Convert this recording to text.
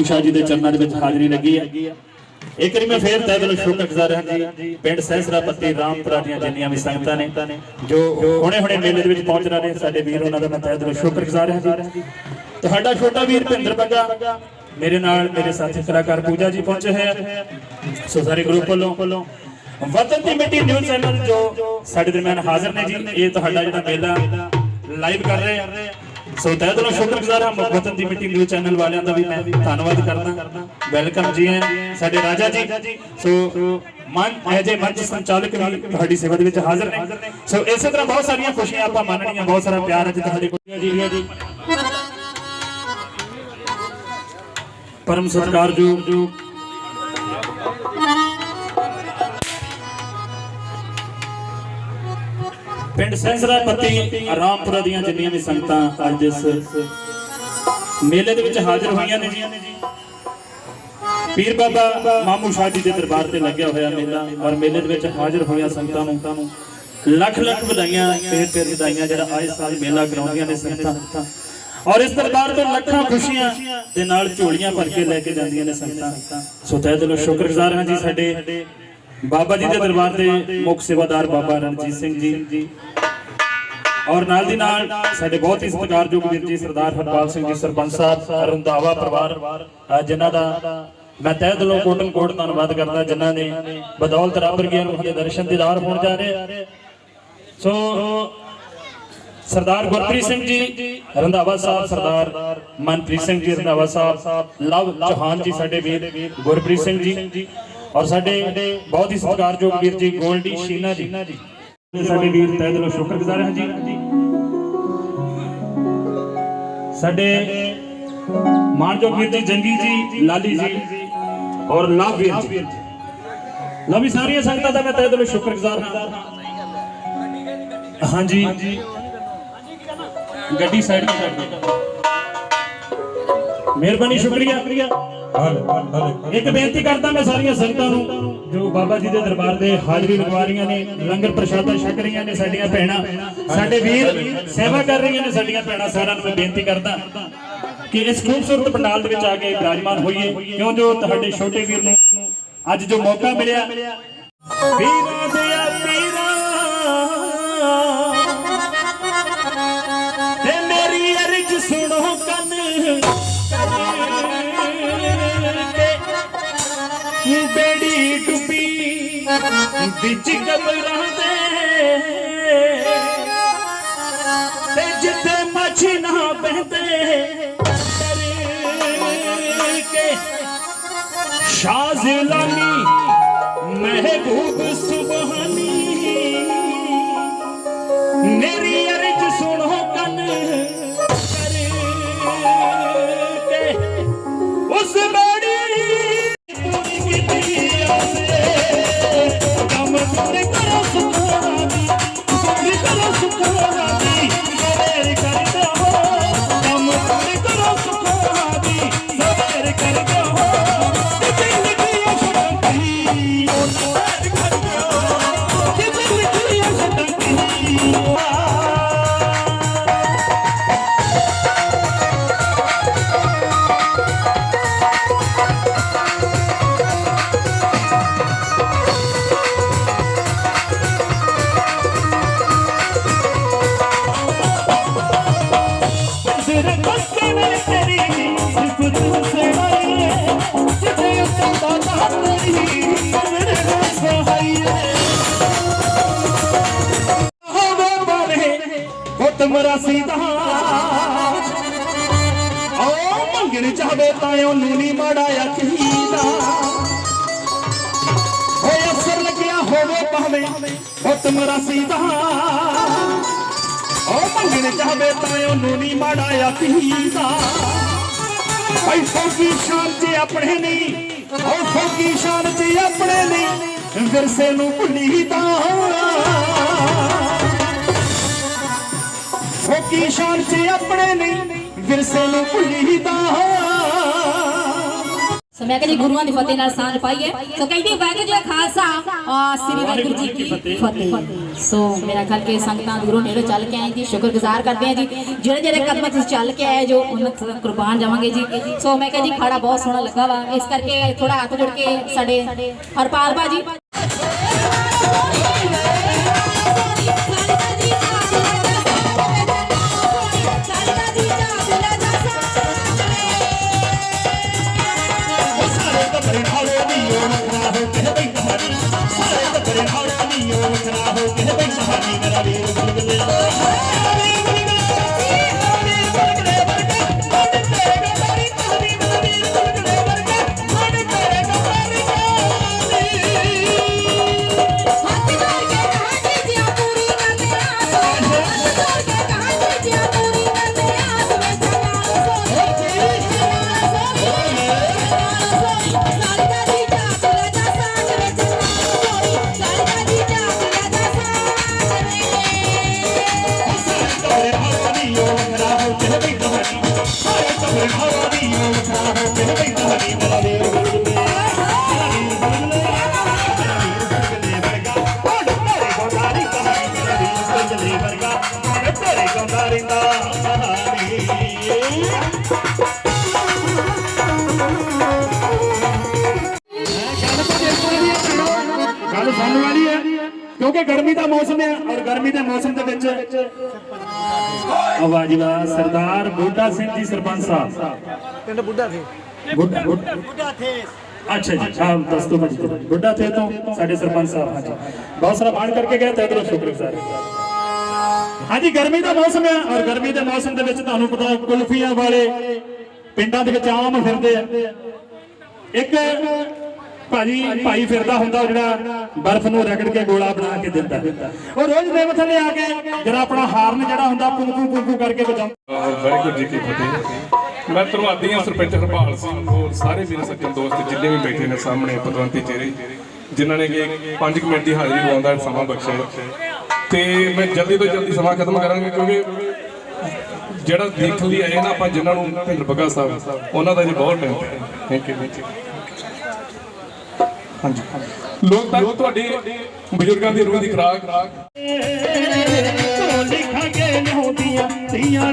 ਮਾਮੂ ਸ਼ਾਹ ਜੀ ਦੇ ਚਰਨਾਂ ਦੇ ਵਿੱਚ ਹਾਜ਼ਰੀ ਲੱਗੀ ਹੈ। ਇੱਕ ਵਾਰੀ ਮੈਂ ਫੇਰ ਤਹਿ ਦਿਲੋਂ ਸ਼ੁਕਰਗੁਜ਼ਾਰ ਹਾਂ ਜੀ, ਪਿੰਡ ਸਹਿਸਰਾ ਪੱਤੀ ਰਾਮਪੁਰਾ ਦੀਆਂ ਜਿੰਨੀਆਂ ਵੀ ਸੰਗਤਾਂ ਨੇ, ਜੋ ਹੁਣੇ ਹੁਣੇ ਮੇਲੇ ਦੇ ਵਿੱਚ ਪਹੁੰਚ ਰਹੇ ਨੇ, ਸਾਡੇ ਵੀਰ ਉਹਨਾਂ ਦਾ ਮੈਂ ਤਹਿ ਦਿਲੋਂ ਸ਼ੁਕਰਗੁਜ਼ਾਰ ਹਾਂ ਜੀ। ਤੁਹਾਡਾ ਛੋਟਾ ਵੀਰ ਭਿੰਦਰ ਬੱਗਾ, ਮੇਰੇ ਨਾਲ ਮੇਰੇ ਸਾਥੀ ਕਲਾਕਾਰ ਪੂਜਾ ਜੀ ਪਹੁੰਚੇ ਹੋਏ ਸੋ ਸਾਰੇ ਗਰੁੱਪ ਵੱਲੋਂ ਵਤਨ ਦੀ ਮਿੱਟੀ ਨਿਊਜ਼ ਚੈਨਲ ਜੋ ਸਾਡੇ ਦਰਮਿਆਨ ਹਾਜ਼ਰ ਨੇ ਜੀ, ਇਹ ਤੁਹਾਡਾ ਜਿਹੜਾ ਮੇਲਾ ਲਾਈਵ ਕਰ ਰਹੇ ਆ। ਸੋ ਤਹਿ ਦਿਲੋਂ ਸ਼ੁਕਰਗੁਜ਼ਾਰ ਹਾਂ ਵਤਨ ਦੀ ਮਿੱਟੀ ਨਿਊਜ਼ ਚੈਨਲ ਵਾਲਿਆਂ ਦਾ ਵੀ ਮੈਂ ਧੰਨਵਾਦ ਕਰਦਾ। ਵੈਲਕਮ ਜੀ ਹੈ ਸਾਡੇ ਰਾਜਾ ਜੀ। ਸੋ ਮਨ ਇਹ ਜੇ ਮੰਚ ਸੰਚਾਲਕ ਵੀ ਤੁਹਾਡੀ ਸੇਵਾ ਦੇ ਵਿੱਚ ਹਾਜ਼ਰ ਨੇ। ਸੋ ਇਸੇ ਤਰ੍ਹਾਂ ਬਹੁਤ ਸਾਰੀਆਂ ਖੁਸ਼ੀਆਂ ਆਪਾਂ ਮੰਨਣੀਆਂ ਬਹੁਤ ਸਾਰਾ ਪਿਆਰ ਅੱਜ ਤੁਹਾਡੇ ਕੋਲ। ਜੀ ਜੀ ਪਰਮ ਸਤਿਕਾਰ ਜੋ ਪਿੰਡ ਸੈਂਸਰਾ ਪੱਤੀ ਆਰਾਮਪੁਰਾ ਦੀਆਂ ਜਿੰਨੀਆਂ ਵੀ ਸੰਗਤਾਂ ਅੱਜ ਇਸ ਮੇਲੇ ਦੇ ਵਿੱਚ ਹਾਜ਼ਰ ਹੋਈਆਂ ਨੇ ਜੀ। ਪੀਰ ਬਾਬਾ ਮਾਮੂ ਸ਼ਾਹ ਜੀ ਦੇ ਦਰਬਾਰ ਤੇ ਲੱਗਿਆ ਹੋਇਆ ਮੇਲਾ ਔਰ ਮੇਲੇ ਦੇ ਵਿੱਚ ਹਾਜ਼ਰ ਹੋਈਆਂ ਸੰਗਤਾਂ ਨੂੰ ਲੱਖ ਲੱਖ ਵਧਾਈਆਂ, ਫੇਰ ਫੇਰ ਵਧਾਈਆਂ ਜਿਹੜਾ ਆਏ ਸਾਲ ਮੇਲਾ ਕਰਾਉਂਦੀਆਂ ਨੇ ਸੰਗਤਾਂ। ਔਰ ਇਸ ਦਰਬਾਰ ਤੋਂ ਲੱਖਾਂ ਖੁਸ਼ੀਆਂ ਦੇ ਨਾਲ ਝੋਲੀਆਂ ਭਰ ਕੇ ਲੈ ਕੇ ਜਾਂਦੀਆਂ ਨੇ ਸੰਗਤਾਂ। ਸੋ ਤਹਿ ਦਿਲੋਂ ਸ਼ੁਕਰਗੁਜ਼ਾਰ ਹਾਂ ਜੀ ਸਾਡੇ ਬਾਬਾ ਜੀ ਦੇ ਦਰਬਾਰ ਦੇ ਮੁੱਖ ਸੇਵਾਦਾਰ ਬਾਬਾ ਰਣਜੀਤ ਸਿੰਘ ਜੀ। ਔਰ ਨਾਲ ਦੀ ਨਾਲ ਸਾਡੇ ਬਹੁਤ ਹੀ ਸਤਿਕਾਰਯੋਗ ਵੀਰ ਜੀ ਸਰਦਾਰ ਹਰਪਾਲ ਸਿੰਘ ਜੀ, ਸਰਪੰਚ ਸਾਹਿਬ ਰੰਧਾਵਾ ਪਰਿਵਾਰ ਜਿਨ੍ਹਾਂ ਦਾ ਮੈਂ ਤਹਿ ਦਿਲੋਂ ਕੋਟਨ ਕੋਟ ਧੰਨਵਾਦ ਕਰਦਾ, ਜਿਨ੍ਹਾਂ ਨੇ ਬਦੌਲਤ ਰੱਬ ਰਗੀਆਂ ਨੂੰ ਦੇ ਦਰਸ਼ਨ ਦੀਦਾਰ ਹੋਣ ਜਾ ਰਹੇ ਸੋ, ਸਰਦਾਰ ਗੁਰਪ੍ਰੀਤ ਸਿੰਘ ਜੀ, ਰੰਧਾਵਾ ਸਾਹਿਬ, ਸਰਦਾਰ ਮਨਪ੍ਰੀਤ ਸਿੰਘ ਜੀ, ਰੰਧਾਵਾ ਸਾਹਿਬ, ਲਵ ਚੌਹਾਨ ਜੀ, ਸਾਡੇ ਵੀਰ ਗੁਰਪ੍ਰੀਤ ਸਿੰਘ ਜੀ, ਔਰ ਸਾਡੇ ਬਹੁਤ ਹੀ ਸਤਿਕਾਰਯੋਗ ਵੀਰ ਜੀ, ਗੋਲਡੀ ਸ਼ੀਨਾ ਜੀ। ਸਾਡੇ ਵੀਰ ਤਹਿ ਦਿਲੋਂ ਸ਼ੁਕਰਗੁਜ਼ਾਰ ਹਾਂ ਜੀ। ਸਾਡੇ ਮਾਨਯੋਗ ਵੀਰ ਜੀ, ਜੰਗੀ ਜੀ, ਲਾਲੀ ਜੀ ਔਰ ਲਵ ਜੀ। ਲਵੀ ਸਾਰੀਆਂ ਸੰਗਤਾਂ ਦਾ ਮੈਂ ਤਹਿ ਦਿਲੋਂ ਸ਼ੁਕਰਗੁਜ਼ਾਰ ਹਾਂ। ਹਾਂਜੀ। ਗੱਡੀ ਸਾਈਡ ਤੇ। ਕਰ ਦਿਓ ਮਿਹਰਬਾਨੀ, ਸ਼ੁਕਰੀਆ। ਇੱਕ ਬੇਨਤੀ ਕਰਦਾ ਮੈਂ ਸਾਰੀਆਂ ਸੰਗਤਾਂ ਨੂੰ, ਜੋ ਬਾਬਾ ਜੀ ਦੇ ਦਰਬਾਰ ਦੇ ਹਾਜ਼ਰੀ ਲਗਵਾ ਨੇ, ਲੰਗਰ ਪ੍ਰਸ਼ਾਦਾ ਛਕ ਰਹੀਆਂ ਨੇ ਸਾਡੀਆਂ ਭੈਣਾਂ, ਸਾਡੇ ਵੀਰ ਸੇਵਾ ਕਰ ਰਹੀਆਂ ਨੇ ਸਾਡੀਆਂ ਭੈਣਾਂ, ਸਾਰਿਆਂ ਨੂੰ ਮੈਂ ਬੇਨਤੀ ਕਰਦਾ ਕਿ ਇਸ ਖੂਬਸੂਰਤ ਪੰਡਾਲ ਦੇ ਵਿੱਚ ਆ ਕੇ ਬਿਰਾਜਮਾਨ ਹੋਈਏ। ਕਿਉਂ ਜੋ ਤੁਹਾਡੇ ਛੋਟੇ ਵੀਰ ਨੂੰ ਅੱਜ ਜੋ ਮੌਕਾ ਮਿਲਿਆ, ਵੀਰਾਂ ਬੇੜੀ ਡੁੱਬੀ ਵਿੱਚ ਕਬਰਾਂ ਦੇ। ਤੇ ਜਿੱਥੇ ਮੱਛੀ ਨਾ ਬਹਿੰਦੇ ਡਰ ਕੇ ਸ਼ਾਜ਼ਲਾਨੀ ਮਹਿਬੂਬ ਸੁਬਹਾਨੀ ਸਹਾਈਏ ਹੋਵੇ ਸੀਦਾ ਓ ਮੰਗਣ ਚਾਹਵੇ ਤਾਂ ਉਹਨੂੰ ਨਹੀਂ ਮਾੜਾ ਆਖੀਦਾ ਹੋਏ ਅਸਰ ਲੱਗਿਆ ਹੋਵੇ ਭਾਵੇਂ ਪੁੱਤ ਮਰਾ ਸੀਦਾ ਉਹ ਮੰਗਣ ਚਾਹਵੇ ਤਾਂ ਉਹਨੂੰ ਨਹੀਂ ਮਾੜਾ ਆਖੀਦਾ ਭਾਈ ਫੌਜੀ ਸ਼ਾਨ ਤੇ ਆਪਣੇ ਨਹੀਂ ਉਹ ਫੌਜੀ ਸ਼ਾਨ ਤੇ ਆਪਣੇ ਨਹੀਂ। ਵਿਰਸੇ ਨੂੰ ਭੁੱਲੀਦਾ ਫੌਜੀ ਸ਼ਾਨ ਤੇ ਆਪਣੇ ਨਹੀਂ ਵਿਰਸੇ ਨੂੰ ਭੁੱਲੀਦਾ ਸੋ ਮੈਂ ਕਹਿੰਦੀ ਗੁਰੂਆਂ ਦੀ ਫਤਿਹ ਨਾਲ ਸਾਂਝ ਪਾਈਏ ਸੋ ਕਹਿੰਦੀ ਵਾਹਿਗੁਰੂ ਜੀ ਕਾ ਖਾਲਸਾ ਆ ਸ੍ਰੀ ਵਾਹਿਗੁਰੂ ਜੀ ਕੀ ਫਤਿਹ ਸੋ ਮੇਰਾ ਖਿਆਲ ਕਿ ਸੰਗਤਾਂ ਦੂਰੋਂ ਨੇੜੇ ਚੱਲ ਕੇ ਆਏ ਜੀ ਸ਼ੁਕਰਗੁਜ਼ਾਰ ਕਰਦੇ ਆ ਜੀ ਜਿਹੜੇ ਜਿਹੜੇ ਕਦਮਾਂ ਤੁਸੀਂ ਚੱਲ ਕੇ ਆਏ ਜੋ ਉਹਨਾਂ ਤੋਂ ਕੁਰਬਾਨ ਜਾਵਾਂਗੇ ਜੀ ਸੋ ਮੈਂ ਕਹਿੰਦੀ ਖਾੜਾ ਬਹੁਤ ਸੋਹਣਾ ਲੱਗਾ ਵਾ ਇਸ ਕਰਕੇ ਥੋੜਾ ਹੱਥ ਜੋੜ ਕੇ ਸਾਡੇ ਹਰਪਾਲ ਬਾਜੀ ਕਿਉਂਕਿ ਗਰਮੀ ਦਾ ਮੌਸਮ ਹੈ ਔਰ ਗਰਮੀ ਦੇ ਮੌਸਮ ਦੇ ਵਿੱਚ ਆਵਾਜ਼ ਵਾਹ ਸਰਦਾਰ ਬੂਟਾ ਸਿੰਘ ਜੀ ਸਰਪੰਚ ਸਾਹਿਬ। ਪਿੰਡ ਬੁੱਢਾ ਥੇ ਬੁੱਢਾ ਬੁੱਢਾ। ਬੁੱਢਾ ਥੇ ਅੱਛਾ ਜੀ ਹਾਂ ਦੱਸ ਦੋ ਮਜੀ ਬੁੱਢਾ। ਥੇ ਤੋਂ ਸਾਡੇ ਸਰਪੰਚ ਸਾਹਿਬ ਹਾਂਜੀ ਬਹੁਤ ਸਾਰਾ ਬਾਣ ਕਰਕੇ ਗਏ ਤੇ ਇਧਰੋਂ ਸ਼ੁਕਰਗੁਜ਼ਾਰ ਹਾਂਜੀ ਗਰਮੀ ਦਾ ਮੌਸਮ ਹੈ ਔਰ ਗਰਮੀ ਦੇ ਮੌਸਮ ਦੇ ਵਿੱਚ ਤੁਹਾਨੂੰ ਪਤਾ ਹੈ ਕੁਲਫੀਆਂ ਵਾਲੇ ਪਿੰਡਾਂ ਦੇ ਵਿੱਚ ਆਮ ਫਿਰਦੇ ਆ। ਇੱਕ ਭਾਜੀ, ਭਾਈ ਫਿਰਦਾ ਹੁੰਦਾ ਜਿਹੜਾ ਬਰਫ਼ ਨੂੰ ਰਗੜ ਕੇ ਗੋਲਾ ਬਣਾ ਕੇ ਦਿੰਦਾ। ਉਹ ਰੋਜ਼ ਦੇਵ ਥੱਲੇ ਆ ਕੇ ਜਿਹੜਾ ਆਪਣਾ ਹਾਰਨ ਜਿਹੜਾ ਹੁੰਦਾ ਪੁੰਪੂ ਪੁੰਪੂ ਕਰਕੇ ਵਜਾਉਂਦਾ। ਵਾਹਿਗੁਰੂ ਜੀ ਕੀ ਫਤਿਹ। ਮੈਂ ਧੰਨਵਾਦੀ ਹਾਂ ਸਰਪੰਚ ਹਰਪਾਲ ਸਿੰਘ ਹੋਰ ਸਾਰੇ ਵੀਰ ਸੱਜਣ ਦੋਸਤ ਜਿੰਨੇ ਵੀ ਬੈਠੇ ਨੇ ਸਾਹਮਣੇ ਪਤਵੰਤੀ ਚਿਹਰੇ ਜਿਨ੍ਹਾਂ ਨੇ ਕਿ 5 ਮਿੰਟ ਦੀ ਹਾਜ਼ਰੀ ਲਵਾਉਣ ਦਾ ਸਮਾਂ ਬਖਸ਼ਿਆ। ਤੇ ਮੈਂ ਜਲਦੀ ਤੋਂ ਜਲਦੀ ਸਮਾਂ ਖਤਮ ਕਰਾਂਗੇ ਕਿਉਂਕਿ ਜਿਹੜਾ ਦੇਖਣ ਲਈ ਆਏ ਨਾ ਆਪਾਂ ਜਿਨ੍ਹਾਂ ਨੂੰ ਭਿੰਦਰ ਬੱਗਾ ਸਾਹਿਬ, ਉਹਨਾਂ ਦਾ ਜੀ ਬਹੁਤ ਟਾਈਮ ਥੈਂਕ ਯੂ ਹਾਂਜੀ। ਲੋਕ ਤਾਂ ਤੁਹਾਡੇ ਬਜ਼ੁਰਗਾਂ ਦੀ ਰੂਹ ਦੀ ਖੁਰਾਕ ਲਿਖਾਂਗੇ ਨਹੁੰਦੀਆਂ ਧੀਆਂ